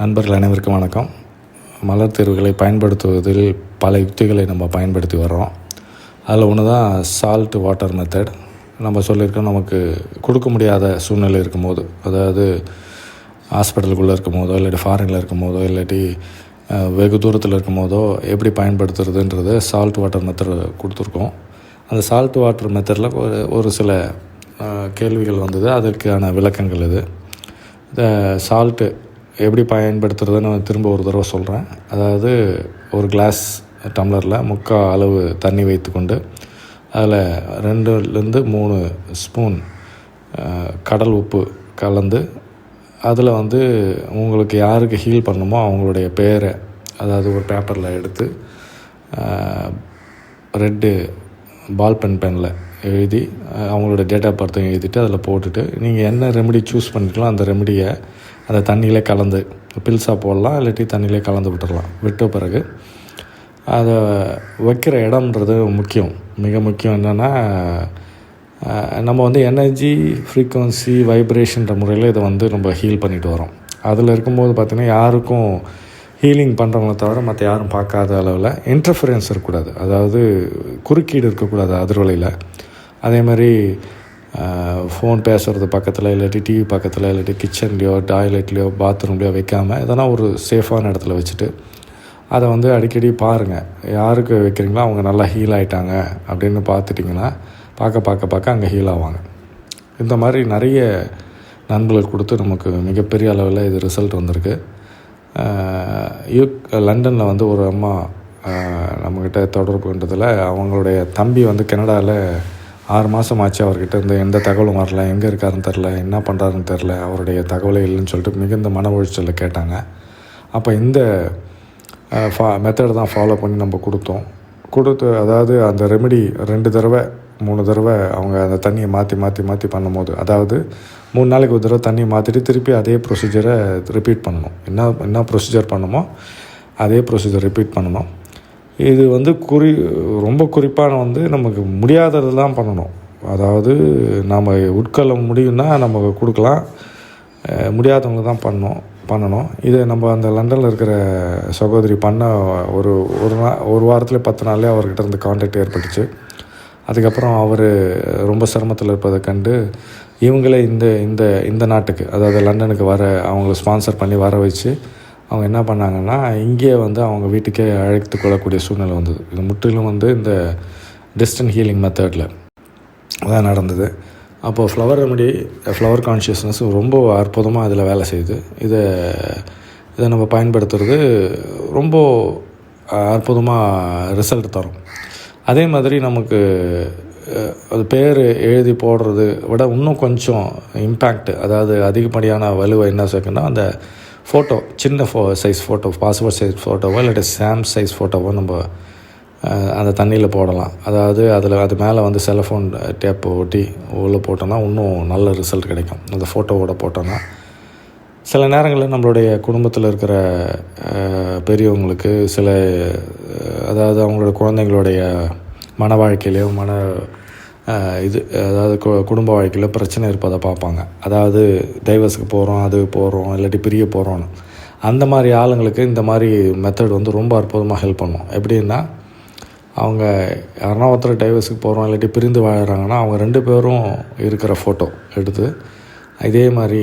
நண்பர்கள் அனைவருக்கும் வணக்கம். மலர் தீர்வுகளை பயன்படுத்துவதில் பல யுக்திகளை நம்ம பயன்படுத்தி வர்றோம். அதில் ஒன்று தான் சால்ட் வாட்டர் மெத்தட் நம்ம சொல்லியிருக்கோம் நமக்கு கொடுக்க முடியாத சூழ்நிலை இருக்கும்போது அதாவது ஹாஸ்பிட்டலுக்குள்ளே இருக்கும் போதோ இல்லாட்டி ஃபாரினில் இருக்கும் போதோ இல்லாட்டி வெகு தூரத்தில் இருக்கும் போதோ எப்படி பயன்படுத்துறதுன்றது சால்ட் வாட்டர் மெத்தட் கொடுத்துருக்கோம். அந்த சால்ட் வாட்டர் மெத்தடில் ஒரு ஒரு சில கேள்விகள் வந்தது. அதற்கான விளக்கங்கள் இது. இந்த சால்ட்டு எப்படி பயன்படுத்துறதுன்னு திரும்ப ஒரு தடவை சொல்கிறேன் அதாவது ஒரு கிளாஸ் டம்ளரில் முக்கால் அளவு தண்ணி வைத்துக்கொண்டு அதில் ரெண்டுலேருந்து மூணு ஸ்பூன் கடல் உப்பு கலந்து அதில் வந்து உங்களுக்கு யாருக்கு ஹீல் பண்ணணுமோ அவங்களுடைய பேரை அதாவது ஒரு பேப்பரில் எடுத்து ரெட்டு பால் பென் பெனில் எழுதி அவங்களோட டேட் ஆஃப் பர்த்தையும் எழுதிட்டு அதில் போட்டுட்டு நீங்கள் என்ன ரெமெடி சூஸ் பண்ணிக்கலாம் அந்த ரெமெடியை அதை தண்ணியிலே கலந்து பில்ஸாக போடலாம் இல்லாட்டி தண்ணியிலே கலந்து விட்டுடலாம் விட்ட பிறகு அதை வைக்கிற இடம்ன்றது முக்கியம். மிக முக்கியம் என்னென்னா நம்ம வந்து எனர்ஜி ஃப்ரீக்குவன்சி வைப்ரேஷன்ற முறையில் இதை வந்து நம்ம ஹீல் பண்ணிட்டு வரோம். அதில் இருக்கும்போது பார்த்திங்கன்னா யாருக்கும் ஹீலிங் பண்ணுறவங்கள தவிர மற்ற யாரும் பார்க்காத அளவில் இன்டர்ஃபரன்ஸ் இருக்கக்கூடாது. அதாவது குறுக்கீடு இருக்கக்கூடாது அதிர்வலையில். அதே மாதிரி ஃபோன் பேசுகிறது பக்கத்தில் இல்லாட்டி டிவி பக்கத்தில் இல்லாட்டி கிச்சன்லேயோ டாய்லெட்லேயோ பாத்ரூம்லேயோ வைக்காமல் இதெல்லாம் ஒரு சேஃபான இடத்துல வச்சுட்டு அதை வந்து அடிக்கடி பாருங்கள் யாருக்கு வைக்கிறீங்களோ அவங்க நல்லா ஹீல் ஆகிட்டாங்க அப்படின்னு பார்த்துட்டிங்கன்னா பார்க்க பார்க்க பார்க்க அங்கே ஹீல் ஆவாங்க. இந்த மாதிரி நிறைய நண்பர்கள் கொடுத்து நமக்கு மிகப்பெரிய அளவில் இது ரிசல்ட் வந்திருக்கு. யூக் லண்டனில் வந்து ஒரு அம்மா நம்மக்கிட்ட தொடர்பு கொண்டதில் அவங்களுடைய தம்பி வந்து கனடாவில் ஆறு மாதம் ஆச்சு அவர்கிட்ட இருந்து. எந்த தகவலும் வரல. எங்கே இருக்காருன்னு தெரில என்ன பண்ணுறாருன்னு தெரில அவருடைய தகவலே இல்லைன்னு சொல்லிட்டு மிகுந்த மன உழைச்சலில் கேட்டாங்க. அப்போ இந்த ஃபா மெத்தடை தான் ஃபாலோ பண்ணி நம்ம கொடுத்தோம். கொடுத்து அதாவது அந்த ரெமெடி ரெண்டு தடவை மூணு தடவை அவங்க அந்த தண்ணியை மாற்றி மாற்றி மாற்றி பண்ணும்போது அதாவது மூணு நாளைக்கு ஒரு தடவை தண்ணியை மாற்றிட்டு திருப்பி அதே ப்ரொசீஜரை ரிப்பீட் பண்ணணும். என்ன என்ன ப்ரொசீஜர் பண்ணணுமோ அதே ப்ரொசீஜர் ரிப்பீட் பண்ணணும். இது வந்து குறி ரொம்ப குறிப்பான வந்து நமக்கு முடியாததெல்லாம் பண்ணணும். அதாவது நாம் உட்கொள்ள முடியும்னா நம்ம கொடுக்கலாம். முடியாதவங்க தான் பண்ணோம் பண்ணணும். இது நம்ம அந்த லண்டனில் இருக்கிற சகோதரி பண்ண ஒரு ஒரு நாள் ஒரு வாரத்தில் பத்து நாள்லேயே அவர்கிட்ட இருந்து காண்டாக்ட் ஏற்பட்டுச்சு. அதுக்கப்புறம் அவர் ரொம்ப சிரமத்தில் இருப்பதை கண்டு இவங்களே இந்த இந்த இந்த நாட்டுக்கு அதாவது லண்டனுக்கு வர அவங்கள ஸ்பான்சர் பண்ணி வர வச்சு அவங்க என்ன பண்ணாங்கன்னா இங்கேயே வந்து அவங்க வீட்டுக்கே அழைத்து கொள்ளக்கூடிய சூழ்நிலை வந்தது. இது முற்றிலும் வந்து இந்த டிஸ்டன்ட் ஹீலிங் மெத்தடில் அதான் நடந்தது. அப்போது ஃப்ளவர் ரெமடி ஃப்ளவர் கான்ஷியஸ்னஸ் ரொம்ப அற்புதமாக அதில் வேலை செய்யுது. இதை இதை நம்ம பயன்படுத்துறது ரொம்ப அற்புதமாக ரிசல்ட் தரும். அதே மாதிரி நமக்கு அது பேர் எழுதி போடுறது விட இன்னும் கொஞ்சம் இம்பேக்ட் அதாவது அதிகப்படியான வலுவை என்ன சேர்க்குன்னா அந்த ஃபோட்டோ சின்ன ஃபோ சைஸ் ஃபோட்டோ பாஸ்போர்ட் சைஸ் ஃபோட்டோவோ இல்லாட்டி சாம் சைஸ் ஃபோட்டோவோ நம்ம அந்த தண்ணியில் போடலாம். அதாவது அதில் அது மேலே வந்து செல்ஃபோன் டேப் ஒட்டி உள்ளே போட்டோன்னா இன்னும் நல்ல ரிசல்ட் கிடைக்கும். அந்த ஃபோட்டோவோட போட்டோன்னா சில நேரங்களில் நம்மளுடைய குடும்பத்தில் இருக்கிற பெரியவங்களுக்கு சில அதாவது அவங்களோட குழந்தைங்களுடைய மன வாழ்க்கையிலையோ மன இது அதாவது கு- குடும்ப வாழ்க்கையில் பிரச்சனை இருப்பதை பார்ப்பாங்க. அதாவது டைவர்ஸுக்கு போகிறோம் அது போகிறோம் இல்லாட்டி பிரிய போகிறோன்னு அந்த மாதிரி ஆளுங்களுக்கு இந்த மாதிரி மெத்தட் வந்து ரொம்ப அற்புதமாக ஹெல்ப் பண்ணும். எப்படின்னா அவங்க யாருன்னா ஒருத்தர் டைவர்ஸுக்கு போகிறோம் இல்லாட்டி பிரிந்து வாழ்கிறாங்கன்னா அவங்க ரெண்டு பேரும் இருக்கிற ஃபோட்டோ எடுத்து இதே மாதிரி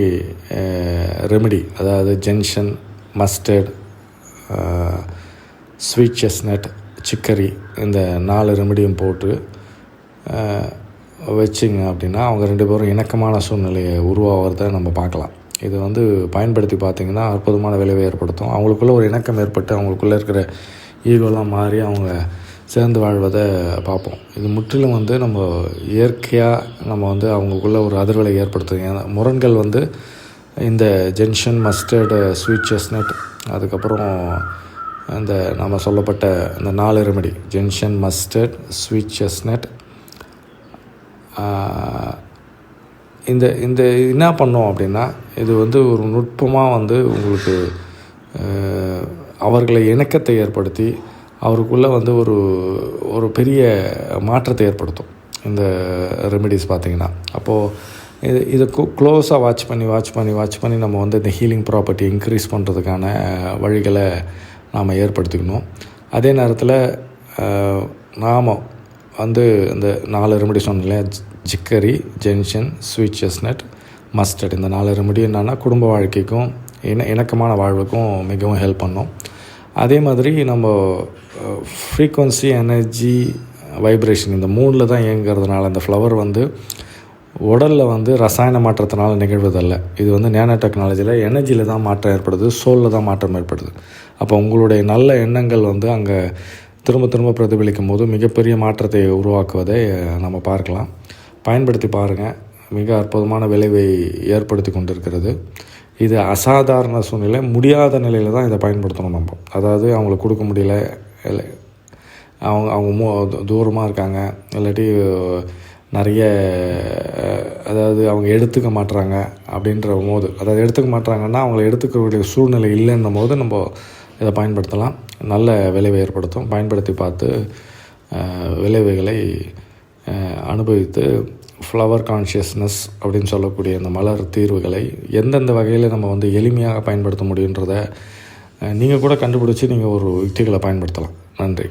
ரெமெடி அதாவது gentian mustard sweet chestnut chicory இந்த நாலு ரெமெடியும் போட்டு வச்சிங்க அப்படின்னா அவங்க ரெண்டு பேரும் இணக்கமான சூழ்நிலையை உருவாகிறத நம்ம பார்க்கலாம். இது வந்து பயன்படுத்தி பார்த்திங்கன்னா அற்புதமான விளைவை ஏற்படுத்தும். அவங்களுக்குள்ளே ஒரு இணக்கம் ஏற்பட்டு அவங்களுக்குள்ளே இருக்கிற ஈகோலாம் மாறி அவங்க சேர்ந்து வாழ்வதை பார்ப்போம். இது முற்றிலும் வந்து நம்ம இயற்கையாக நம்ம வந்து அவங்களுக்குள்ள ஒரு அதிர்வலை ஏற்படுத்தும். ஏன்னா முரண்கள் வந்து இந்த ஜென்ஷன் மஸ்டர்டு ஸ்வீட் செஸ்னட் அதுக்கப்புறம் இந்த நம்ம சொல்லப்பட்ட இந்த நாலு remedy gentian mustard sweet chestnut இந்த இந்த என்ன பண்ணோம் அப்படின்னா இது வந்து ஒரு நுட்பமாக வந்து உங்களுக்கு அவர்களை இணக்கத்தை ஏற்படுத்தி அவருக்குள்ளே வந்து ஒரு ஒரு பெரிய மாற்றத்தை ஏற்படுத்தும். இந்த ரெமெடிஸ் பார்த்திங்கன்னா. அப்போது இது இதை க்ளோஸாக வாட்ச் பண்ணி வாட்ச் பண்ணி வாட்ச் பண்ணி நம்ம வந்து இந்த ஹீலிங் ப்ராப்பர்ட்டி இன்க்ரீஸ் பண்ணுறதுக்கான வழிகளை நாம் ஏற்படுத்திக்கணும். அதே நேரத்தில் நாம் வந்து இந்த நாலு ரெமடி சொன்னோம் இல்லையா? Chicory gentian sweet chestnut mustard இந்த நாலு ரெமடி என்னென்னா குடும்ப வாழ்க்கைக்கும் இண இணக்கமான வாழ்வுக்கும் மிகவும் ஹெல்ப் பண்ணும். அதே மாதிரி நம்ம ஃப்ரீக்குவன்சி எனர்ஜி வைப்ரேஷன் இந்த மூணில் தான் இயங்குறதுனால இந்த ஃப்ளவர் வந்து உடலில் வந்து ரசாயன மாற்றத்தினால் நிகழ்வதல்ல. இது வந்து நேனோ டெக்னாலஜியில் எனர்ஜியில் தான் மாற்றம் ஏற்படுது சோலில் தான் மாற்றம் ஏற்படுது. அப்போ உங்களுடைய நல்ல எண்ணங்கள் வந்து அங்கே திரும்ப திரும்ப பிரதிபலிக்கும் போது மிகப்பெரிய மாற்றத்தை உருவாக்குவதை நம்ம பார்க்கலாம். பயன்படுத்தி பாருங்கள் மிக அற்புதமான விளைவை ஏற்படுத்தி கொண்டிருக்கிறது. இது அசாதாரண சூழ்நிலை. முடியாத நிலையில் தான் இதை பயன்படுத்தணும் நம்ம. அதாவது அவங்களுக்கு கொடுக்க முடியல. இல்லை அவங்க அவங்க மூ தூரமாக இருக்காங்க. இல்லாட்டி நிறைய அதாவது அவங்க எடுத்துக்க மாட்டுறாங்க அப்படின்ற போது அதாவது எடுத்துக்க மாட்டுறாங்கன்னா அவங்கள எடுத்துக்கக்கூடிய சூழ்நிலை இல்லைன்னும் போது நம்ம இதை பயன்படுத்தலாம். நல்ல விளைவை ஏற்படுத்தும். பயன்படுத்தி பார்த்து விளைவுகளை அனுபவித்து ஃப்ளவர் கான்ஷியஸ்னஸ் அப்படின்னு சொல்லக்கூடிய அந்த மலர் தீர்வுகளை எந்தெந்த வகையில் நம்ம வந்து எளிமையாக பயன்படுத்த முடியுன்றத நீங்கள் கூட கண்டுபிடிச்சி நீங்கள் ஒரு யுக்திகளை பயன்படுத்தலாம். நன்றி.